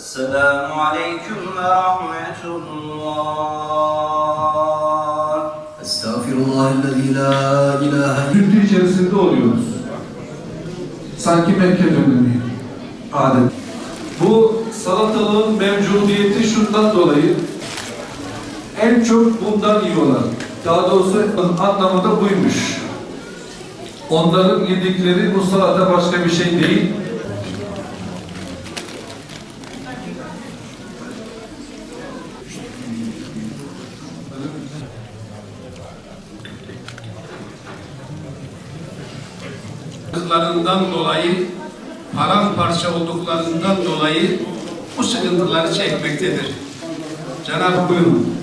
Esselamu Aleyküm ve Rahmetullah. Estağfirullahillezî la ilahe Hüntü içerisinde oluyoruz. Sanki Mekke dönemi adet. Bu salatalığın mevcudiyeti şundan dolayı en çok bundan yiyorlar. Daha doğrusu anlamı da buymuş. Onların yedikleri bu salata başka bir şey değil. Sıkıntılarından dolayı, paramparça olduklarından dolayı bu sıkıntıları çekmektedir. Cenab-ı buyurun.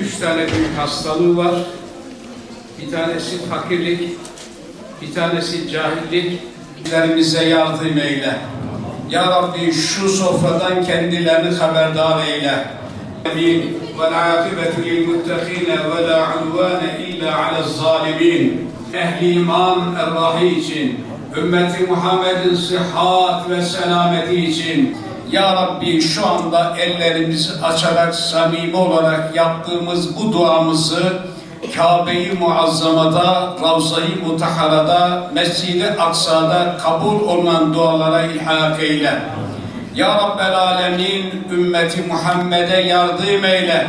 Üç tane büyük hastalığı var. Bir tanesi fakirlik, bir tanesi cahillik. Bizlerimize yardım eyle. Ya Rabbi şu sofradan kendilerini haberdar eyle. Amin. والعاقبة للمتقين ولا عدوان إلا على الظالمين Ehli iman ervahı için, ümmeti Muhammed'in sıhhat ve selameti için Ya Rabbi şu anda ellerimizi açarak samimi olarak yaptığımız bu duamızı Kabe-i Muazzama'da, Ravza-i Mutahara'da, Mescid-i Aksa'da kabul olunan dualara ilhak eyle. Ya Rabbel Alemin ümmeti Muhammed'e yardım eyle.